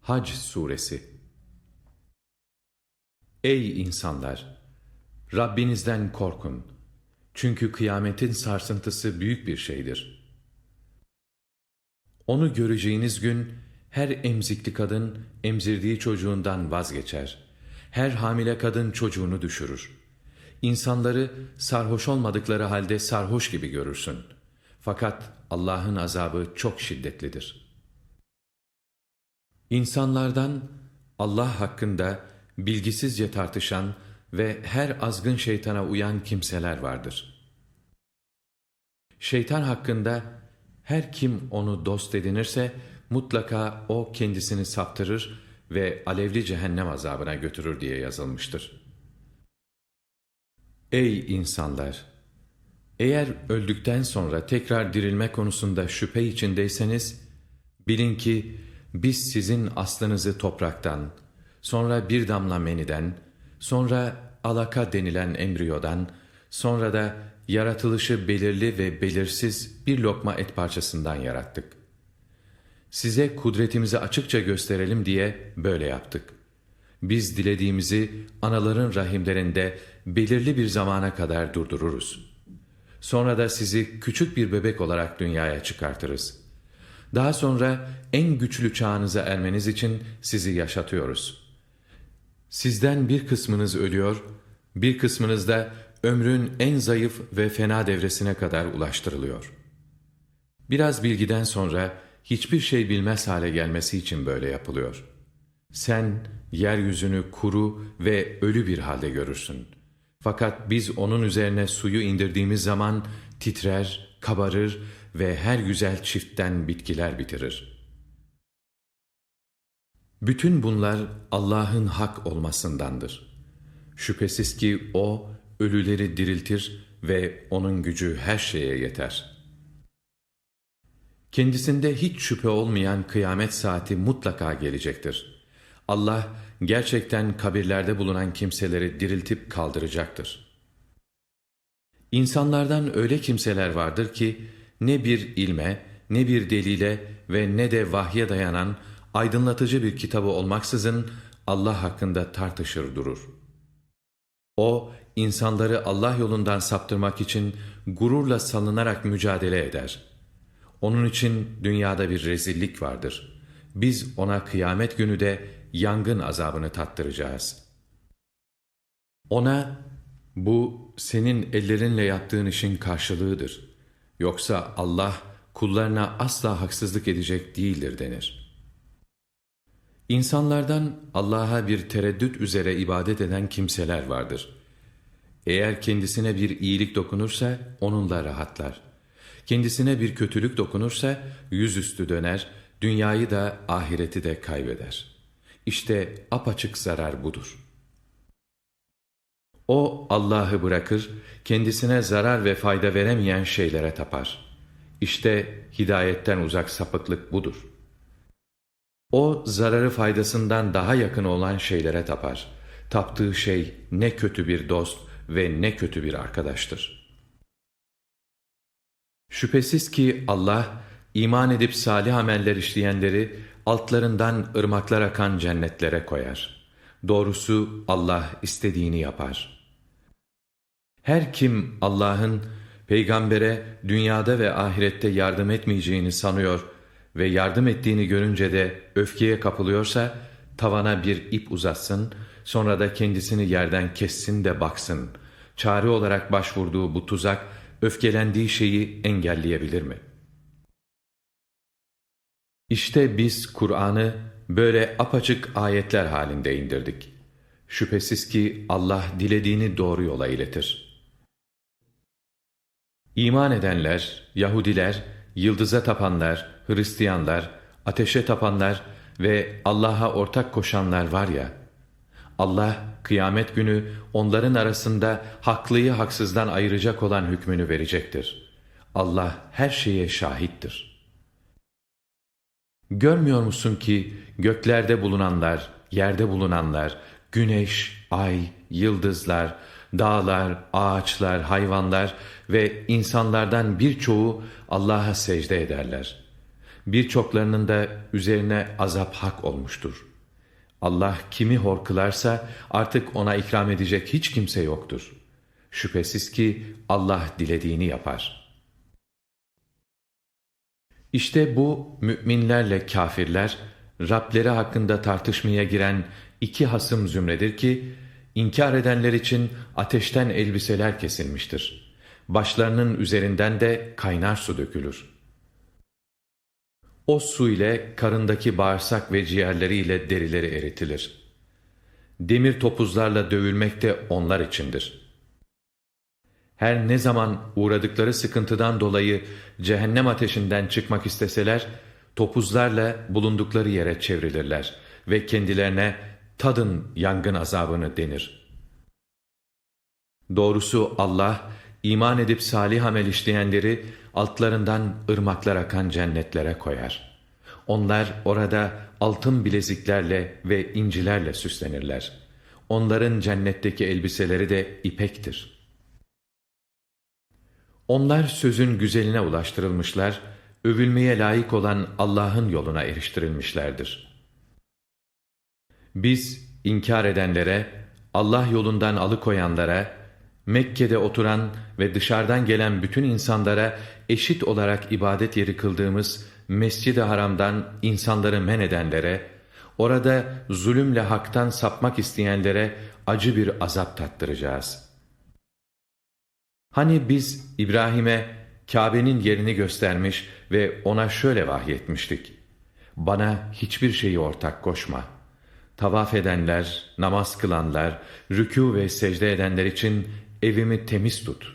Hac Suresi Ey insanlar! Rabbinizden korkun. Çünkü kıyametin sarsıntısı büyük bir şeydir. Onu göreceğiniz gün her emzikli kadın emzirdiği çocuğundan vazgeçer. Her hamile kadın çocuğunu düşürür. İnsanları sarhoş olmadıkları halde sarhoş gibi görürsün. Fakat Allah'ın azabı çok şiddetlidir.'' İnsanlardan Allah hakkında bilgisizce tartışan ve her azgın şeytana uyan kimseler vardır. Şeytan hakkında her kim onu dost edinirse mutlaka o kendisini saptırır ve alevli cehennem azabına götürür diye yazılmıştır. Ey insanlar! Eğer öldükten sonra tekrar dirilme konusunda şüphe içindeyseniz, bilin ki biz sizin aslınızı topraktan, sonra bir damla meniden, sonra alaka denilen embriyodan, sonra da yaratılışı belirli ve belirsiz bir lokma et parçasından yarattık. Size kudretimizi açıkça gösterelim diye böyle yaptık. Biz dilediğimizi anaların rahimlerinde belirli bir zamana kadar durdururuz. Sonra da sizi küçük bir bebek olarak dünyaya çıkartırız.'' Daha sonra en güçlü çağınıza ermeniz için sizi yaşatıyoruz. Sizden bir kısmınız ölüyor, bir kısmınız da ömrün en zayıf ve fena devresine kadar ulaştırılıyor. Biraz bilgiden sonra hiçbir şey bilmez hale gelmesi için böyle yapılıyor. Sen yeryüzünü kuru ve ölü bir halde görürsün. Fakat biz onun üzerine suyu indirdiğimiz zaman titrer, kabarır ve her güzel çiftten bitkiler bitirir. Bütün bunlar Allah'ın hak olmasındandır. Şüphesiz ki O, ölüleri diriltir ve O'nun gücü her şeye yeter. Kendisinde hiç şüphe olmayan kıyamet saati mutlaka gelecektir. Allah, gerçekten kabirlerde bulunan kimseleri diriltip kaldıracaktır. İnsanlardan öyle kimseler vardır ki, ne bir ilme, ne bir delile ve ne de vahye dayanan aydınlatıcı bir kitabı olmaksızın Allah hakkında tartışır durur. O, insanları Allah yolundan saptırmak için gururla salınarak mücadele eder. Onun için dünyada bir rezillik vardır. Biz ona kıyamet günü de yangın azabını tattıracağız. Ona, bu senin ellerinle yaptığın işin karşılığıdır. Yoksa Allah kullarına asla haksızlık edecek değildir denir. İnsanlardan Allah'a bir tereddüt üzere ibadet eden kimseler vardır. Eğer kendisine bir iyilik dokunursa onunla rahatlar. Kendisine bir kötülük dokunursa yüzüstü döner, dünyayı da ahireti de kaybeder. İşte apaçık zarar budur.'' O Allah'ı bırakır, kendisine zarar ve fayda veremeyen şeylere tapar. İşte hidayetten uzak sapıklık budur. O zararı faydasından daha yakın olan şeylere tapar. Taptığı şey ne kötü bir dost ve ne kötü bir arkadaştır. Şüphesiz ki Allah, iman edip salih ameller işleyenleri altlarından ırmaklar akan cennetlere koyar. Doğrusu Allah istediğini yapar.'' Her kim Allah'ın peygambere dünyada ve ahirette yardım etmeyeceğini sanıyor ve yardım ettiğini görünce de öfkeye kapılıyorsa tavana bir ip uzatsın, sonra da kendisini yerden kessin de baksın. Çare olarak başvurduğu bu tuzak öfkelendiği şeyi engelleyebilir mi? İşte biz Kur'an'ı böyle apaçık ayetler halinde indirdik. Şüphesiz ki Allah dilediğini doğru yola iletir.'' İman edenler, Yahudiler, yıldıza tapanlar, Hristiyanlar, ateşe tapanlar ve Allah'a ortak koşanlar var ya, Allah kıyamet günü onların arasında haklıyı haksızdan ayıracak olan hükmünü verecektir. Allah her şeye şahittir. Görmüyor musun ki göklerde bulunanlar, yerde bulunanlar, güneş, ay, yıldızlar, dağlar, ağaçlar, hayvanlar ve insanlardan birçoğu Allah'a secde ederler. Birçoklarının da üzerine azap hak olmuştur. Allah kimi hor kılarsa artık ona ikram edecek hiç kimse yoktur. Şüphesiz ki Allah dilediğini yapar. İşte bu müminlerle kafirler, Rableri hakkında tartışmaya giren iki hasım zümredir ki, inkar edenler için ateşten elbiseler kesilmiştir. Başlarının üzerinden de kaynar su dökülür. O su ile karındaki bağırsak ve ciğerleriyle derileri eritilir. Demir topuzlarla dövülmek de onlar içindir. Her ne zaman uğradıkları sıkıntıdan dolayı cehennem ateşinden çıkmak isteseler, topuzlarla bulundukları yere çevrilirler ve kendilerine tadın yangın azabını denir. Doğrusu Allah, iman edip salih amel işleyenleri altlarından ırmaklar akan cennetlere koyar. Onlar orada altın bileziklerle ve incilerle süslenirler. Onların cennetteki elbiseleri de ipektir. Onlar sözün güzeline ulaştırılmışlar, övülmeye layık olan Allah'ın yoluna eriştirilmişlerdir. Biz inkar edenlere, Allah yolundan alıkoyanlara, Mekke'de oturan ve dışarıdan gelen bütün insanlara eşit olarak ibadet yeri kıldığımız Mescid-i Haram'dan insanları men edenlere, orada zulümle haktan sapmak isteyenlere acı bir azap tattıracağız. Hani biz İbrahim'e Kabe'nin yerini göstermiş ve ona şöyle vahyetmiştik. Bana hiçbir şeyi ortak koşma. Tavaf edenler, namaz kılanlar, rükû ve secde edenler için evimi temiz tut.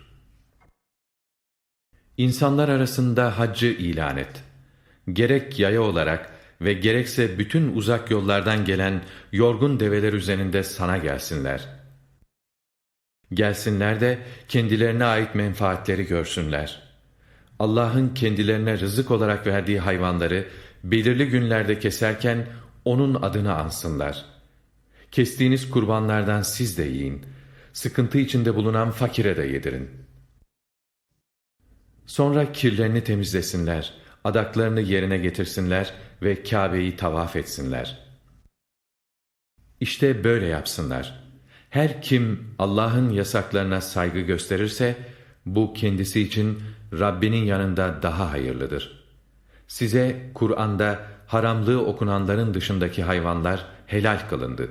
İnsanlar arasında haccı ilan et. Gerek yaya olarak ve gerekse bütün uzak yollardan gelen yorgun develer üzerinde sana gelsinler. Gelsinler de kendilerine ait menfaatleri görsünler. Allah'ın kendilerine rızık olarak verdiği hayvanları belirli günlerde keserken onun adını ansınlar. Kestiğiniz kurbanlardan siz de yiyin. Sıkıntı içinde bulunan fakire de yedirin. Sonra kirlerini temizlesinler, adaklarını yerine getirsinler ve Kabe'yi tavaf etsinler. İşte böyle yapsınlar. Her kim Allah'ın yasaklarına saygı gösterirse, bu kendisi için Rabbinin yanında daha hayırlıdır. Size Kur'an'da haramlığı okunanların dışındaki hayvanlar helal kılındı.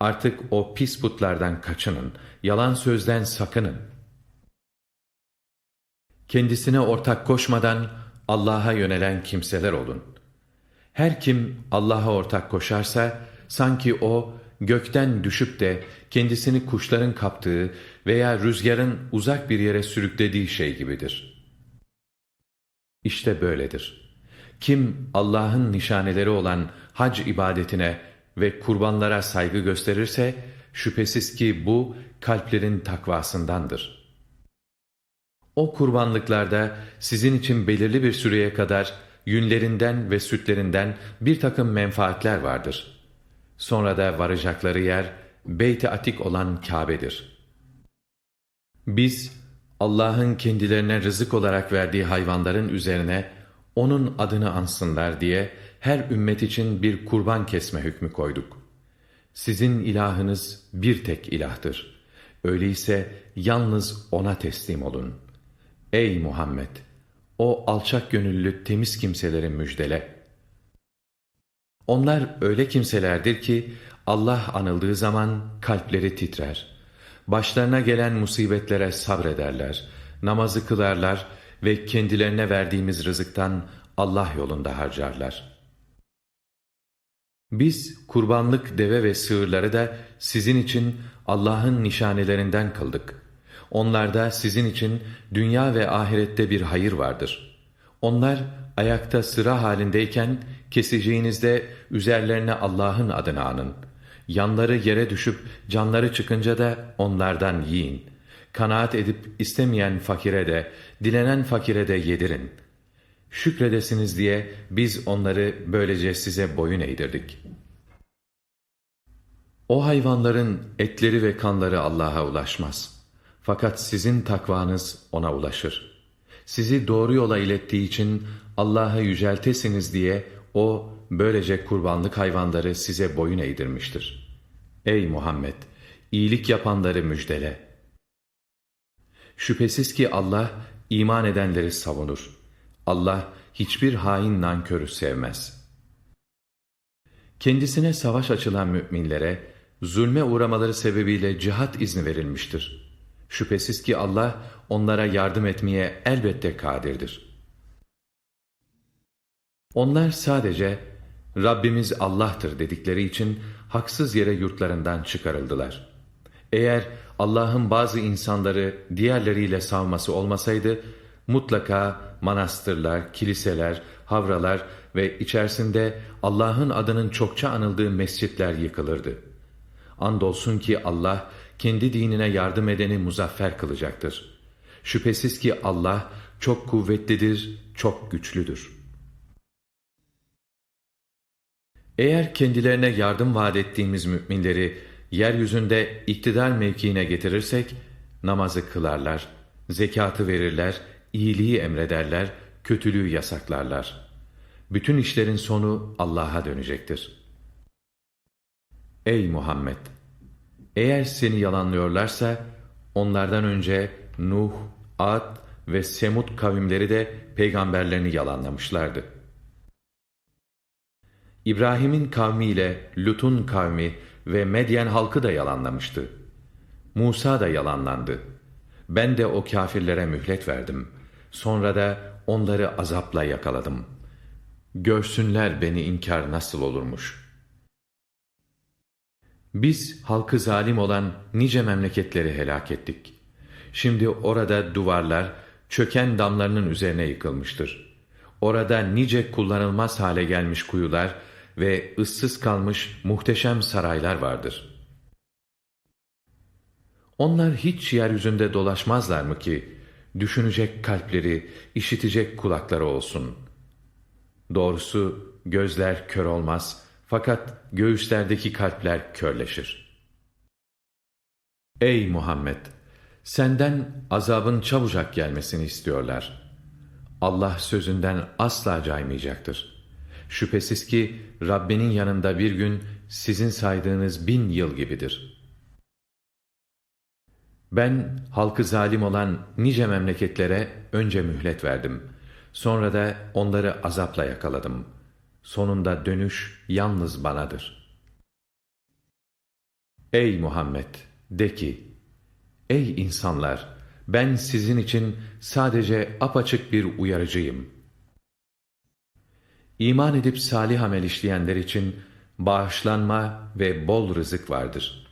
Artık o pis putlardan kaçının, yalan sözden sakının. Kendisine ortak koşmadan Allah'a yönelen kimseler olun. Her kim Allah'a ortak koşarsa, sanki o gökten düşüp de kendisini kuşların kaptığı veya rüzgarın uzak bir yere sürüklediği şey gibidir. İşte böyledir. Kim Allah'ın nişaneleri olan hac ibadetine ve kurbanlara saygı gösterirse, şüphesiz ki bu kalplerin takvasındandır. O kurbanlıklarda sizin için belirli bir süreye kadar yünlerinden ve sütlerinden bir takım menfaatler vardır. Sonra da varacakları yer Beyt-i Atik olan Kabe'dir. Biz Allah'ın kendilerine rızık olarak verdiği hayvanların üzerine onun adını ansınlar diye her ümmet için bir kurban kesme hükmü koyduk. Sizin ilahınız bir tek ilahtır. Öyleyse yalnız ona teslim olun. Ey Muhammed! O alçak gönüllü temiz kimseleri müjdele. Onlar öyle kimselerdir ki Allah anıldığı zaman kalpleri titrer. Başlarına gelen musibetlere sabrederler. Namazı kılarlar ve kendilerine verdiğimiz rızıktan Allah yolunda harcarlar. Biz kurbanlık deve ve sığırları da sizin için Allah'ın nişanelerinden kıldık. Onlarda sizin için dünya ve ahirette bir hayır vardır. Onlar ayakta sıra halindeyken keseceğinizde üzerlerine Allah'ın adını anın. Yanları yere düşüp canları çıkınca da onlardan yiyin. Kanaat edip istemeyen fakire de, dilenen fakire de yedirin. Şükredesiniz diye biz onları böylece size boyun eğdirdik. O hayvanların etleri ve kanları Allah'a ulaşmaz. Fakat sizin takvanız ona ulaşır. sizi doğru yola ilettiği için Allah'a yüceltesiniz diye o böylece kurbanlık hayvanları size boyun eğdirmiştir. Ey Muhammed! iyilik yapanları müjdele. Şüphesiz ki Allah iman edenleri savunur. Allah hiçbir hain nankörü sevmez. Kendisine savaş açılan müminlere zulme uğramaları sebebiyle cihat izni verilmiştir. Şüphesiz ki Allah onlara yardım etmeye elbette kadirdir. Onlar sadece Rabbimiz Allah'tır dedikleri için haksız yere yurtlarından çıkarıldılar. Eğer Allah'ın bazı insanları diğerleriyle savması olmasaydı, mutlaka manastırlar, kiliseler, havralar ve içerisinde Allah'ın adının çokça anıldığı mescitler yıkılırdı. Andolsun ki Allah, kendi dinine yardım edeni muzaffer kılacaktır. Şüphesiz ki Allah çok kuvvetlidir, çok güçlüdür. Eğer kendilerine yardım vaat ettiğimiz müminleri yeryüzünde iktidar mevkiine getirirsek, namazı kılarlar, zekatı verirler, iyiliği emrederler, kötülüğü yasaklarlar. Bütün işlerin sonu Allah'a dönecektir. Ey Muhammed! Eğer seni yalanlıyorlarsa, onlardan önce Nuh, Ad ve Semud kavimleri de peygamberlerini yalanlamışlardı. İbrahim'in kavmiyle Lut'un kavmi ve Medyen halkı da yalanlamıştı. Musa da yalanlandı. Ben de o kafirlere mühlet verdim. Sonra da onları azapla yakaladım. Görsünler beni inkar nasıl olurmuş. Biz halkı zalim olan nice memleketleri helak ettik. Şimdi orada duvarlar çöken damlarının üzerine yıkılmıştır. Orada nice kullanılmaz hale gelmiş kuyular ve ıssız kalmış muhteşem saraylar vardır. Onlar hiç yeryüzünde dolaşmazlar mı ki, düşünecek kalpleri, işitecek kulakları olsun. Doğrusu gözler kör olmaz, fakat göğüslerdeki kalpler körleşir. Ey Muhammed! Senden azabın çabucak gelmesini istiyorlar. Allah sözünden asla caymayacaktır. Şüphesiz ki Rabbinin yanında bir gün sizin saydığınız bin yıl gibidir. Ben halkı zalim olan nice memleketlere önce mühlet verdim. Sonra da onları azapla yakaladım. Sonunda dönüş yalnız banadır. Ey Muhammed! De ki, Ey insanlar! Ben sizin için sadece apaçık bir uyarıcıyım.'' İman edip salih amel işleyenler için bağışlanma ve bol rızık vardır.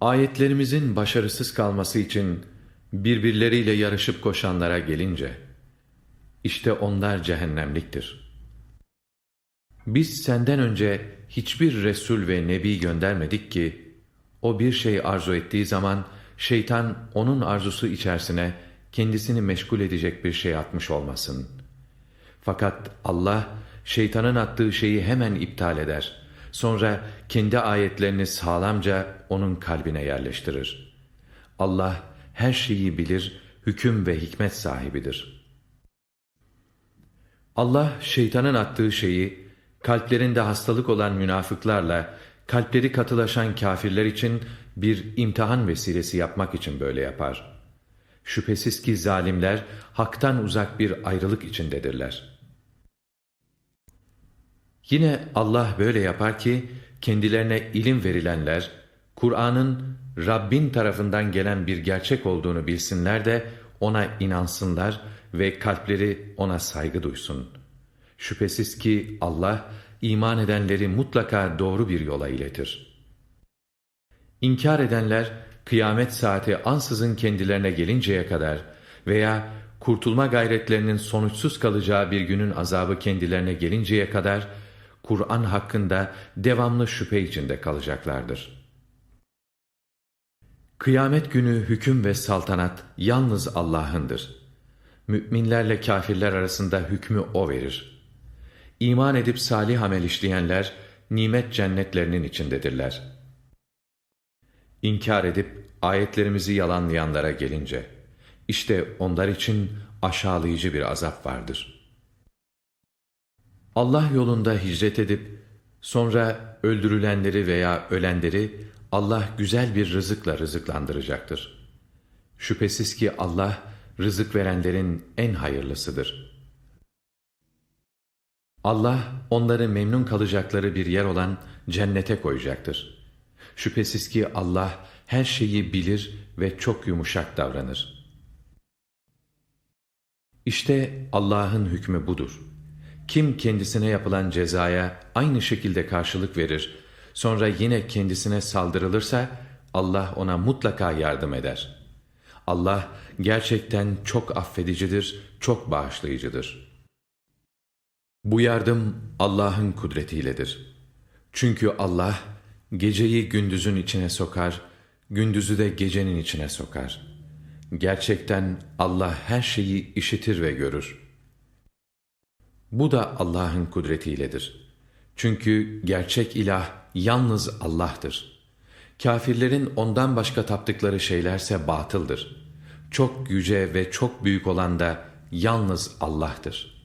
Ayetlerimizin başarısız kalması için birbirleriyle yarışıp koşanlara gelince, işte onlar cehennemliktir. Biz senden önce hiçbir Resul ve Nebi göndermedik ki, o bir şey arzu ettiği zaman şeytan onun arzusu içerisine kendisini meşgul edecek bir şey atmış olmasın.'' Fakat Allah şeytanın attığı şeyi hemen iptal eder. Sonra kendi ayetlerini sağlamca onun kalbine yerleştirir. Allah her şeyi bilir, hüküm ve hikmet sahibidir. Allah şeytanın attığı şeyi kalplerinde hastalık olan münafıklarla kalpleri katılaşan kafirler için bir imtihan vesilesi yapmak için böyle yapar. Şüphesiz ki zalimler haktan uzak bir ayrılık içindedirler.'' Yine Allah böyle yapar ki kendilerine ilim verilenler Kur'an'ın Rabbin tarafından gelen bir gerçek olduğunu bilsinler de ona inansınlar ve kalpleri ona saygı duysun. Şüphesiz ki Allah iman edenleri mutlaka doğru bir yola iletir. İnkar edenler kıyamet saati ansızın kendilerine gelinceye kadar veya kurtulma gayretlerinin sonuçsuz kalacağı bir günün azabı kendilerine gelinceye kadar Kur'an hakkında devamlı şüphe içinde kalacaklardır. Kıyamet günü hüküm ve saltanat yalnız Allah'ındır. Müminlerle kafirler arasında hükmü O verir. İman edip salih amel işleyenler, nimet cennetlerinin içindedirler. İnkar edip ayetlerimizi yalanlayanlara gelince, İşte onlar için aşağılayıcı bir azap vardır. Allah yolunda hicret edip sonra öldürülenleri veya ölenleri Allah güzel bir rızıkla rızıklandıracaktır. Şüphesiz ki Allah rızık verenlerin en hayırlısıdır. Allah onları memnun kalacakları bir yer olan cennete koyacaktır. Şüphesiz ki Allah her şeyi bilir ve çok yumuşak davranır. İşte Allah'ın hükmü budur. Kim kendisine yapılan cezaya aynı şekilde karşılık verir, sonra yine kendisine saldırılırsa Allah ona mutlaka yardım eder. Allah gerçekten çok affedicidir, çok bağışlayıcıdır. Bu yardım Allah'ın kudretiyledir. Çünkü Allah geceyi gündüzün içine sokar, gündüzü de gecenin içine sokar. Gerçekten Allah her şeyi işitir ve görür. Bu da Allah'ın kudretiyledir. Çünkü gerçek ilah yalnız Allah'tır. Kafirlerin ondan başka taptıkları şeylerse batıldır. Çok yüce ve çok büyük olan da yalnız Allah'tır.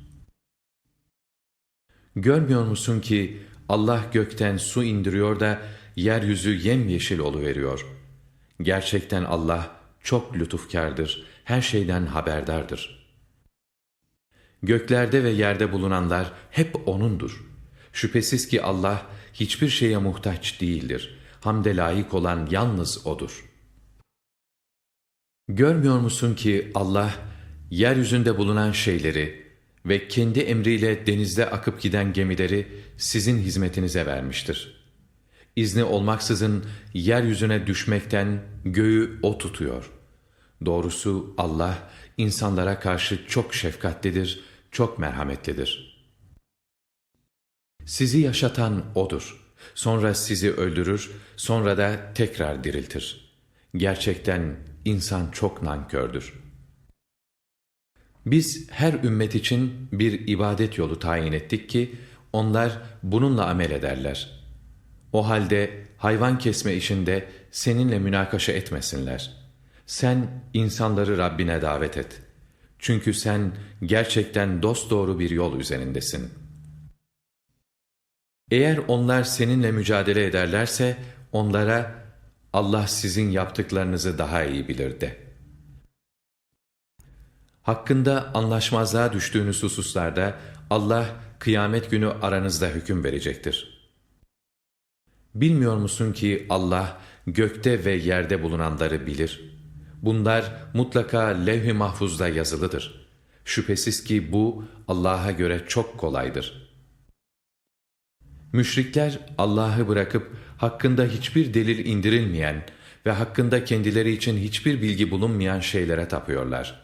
Görmüyor musun ki Allah gökten su indiriyor da yeryüzü yemyeşil oluveriyor. Gerçekten Allah çok lütufkardır, her şeyden haberdardır. Göklerde ve yerde bulunanlar hep O'nundur. Şüphesiz ki Allah hiçbir şeye muhtaç değildir. Hamde layık olan yalnız O'dur. Görmüyor musun ki Allah, yeryüzünde bulunan şeyleri ve kendi emriyle denizde akıp giden gemileri sizin hizmetinize vermiştir. İzni olmaksızın yeryüzüne düşmekten göğü O tutuyor. Doğrusu Allah, insanlara karşı çok şefkatlidir, çok merhametlidir. Sizi yaşatan O'dur. Sonra sizi öldürür, sonra da tekrar diriltir. Gerçekten insan çok nankördür. Biz her ümmet için bir ibadet yolu tayin ettik ki, onlar bununla amel ederler. O halde hayvan kesme işinde seninle münakaşa etmesinler. Sen insanları Rabbine davet et. Çünkü sen gerçekten dosdoğru bir yol üzerindesin. Eğer onlar seninle mücadele ederlerse, onlara Allah sizin yaptıklarınızı daha iyi bilir de. Hakkında anlaşmazlığa düştüğünüz hususlarda Allah kıyamet günü aranızda hüküm verecektir. Bilmiyor musun ki Allah gökte ve yerde bulunanları bilir. Bunlar mutlaka levh-i mahfuzda yazılıdır. Şüphesiz ki bu Allah'a göre çok kolaydır. Müşrikler Allah'ı bırakıp hakkında hiçbir delil indirilmeyen ve hakkında kendileri için hiçbir bilgi bulunmayan şeylere tapıyorlar.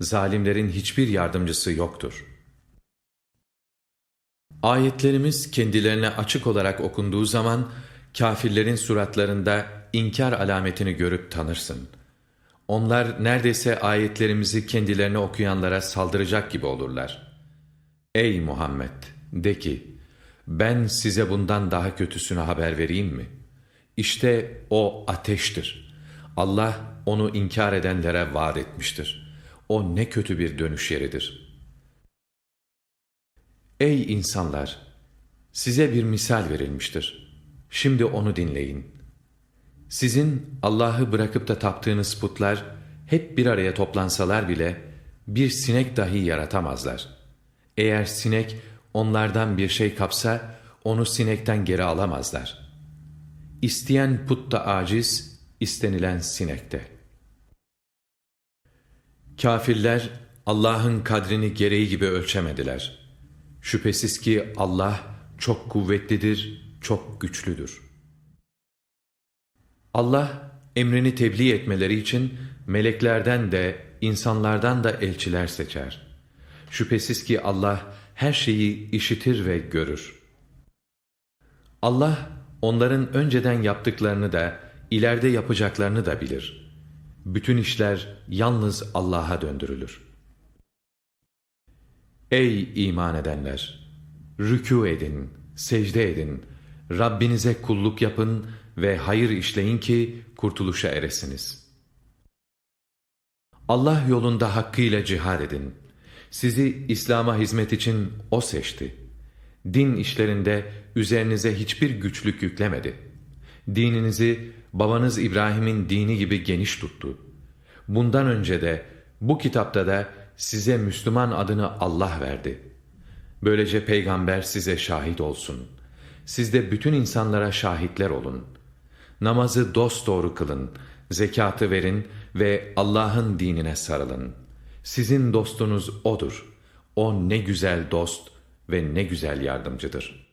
Zalimlerin hiçbir yardımcısı yoktur. Ayetlerimiz kendilerine açık olarak okunduğu zaman kafirlerin suratlarında inkar alametini görüp tanırsın. Onlar neredeyse ayetlerimizi kendilerine okuyanlara saldıracak gibi olurlar. Ey Muhammed! De ki, ben size bundan daha kötüsünü haber vereyim mi? İşte o ateştir. Allah onu inkar edenlere vaat etmiştir. O ne kötü bir dönüş yeridir. Ey insanlar! Size bir misal verilmiştir. Şimdi onu dinleyin. Sizin Allah'ı bırakıp da taptığınız putlar hep bir araya toplansalar bile bir sinek dahi yaratamazlar. Eğer sinek onlardan bir şey kapsa onu sinekten geri alamazlar. İsteyen put da aciz, istenilen sinekte. Kafirler Allah'ın kadrini gereği gibi ölçemediler. Şüphesiz ki Allah çok kuvvetlidir, çok güçlüdür. Allah emrini tebliğ etmeleri için meleklerden de insanlardan da elçiler seçer. Şüphesiz ki Allah her şeyi işitir ve görür. Allah onların önceden yaptıklarını da ileride yapacaklarını da bilir. Bütün işler yalnız Allah'a döndürülür. Ey iman edenler! Rükû edin, secde edin, Rabbinize kulluk yapın ve hayır işleyin ki kurtuluşa eresiniz. Allah yolunda hakkıyla cihad edin. Sizi İslam'a hizmet için O seçti. Din işlerinde üzerinize hiçbir güçlük yüklemedi. Dininizi babanız İbrahim'in dini gibi geniş tuttu. Bundan önce de bu kitapta da size Müslüman adını Allah verdi. Böylece peygamber size şahit olsun. Siz de bütün insanlara şahitler olun. Namazı dosdoğru kılın, zekatı verin ve Allah'ın dinine sarılın. Sizin dostunuz O'dur. O ne güzel dost ve ne güzel yardımcıdır.''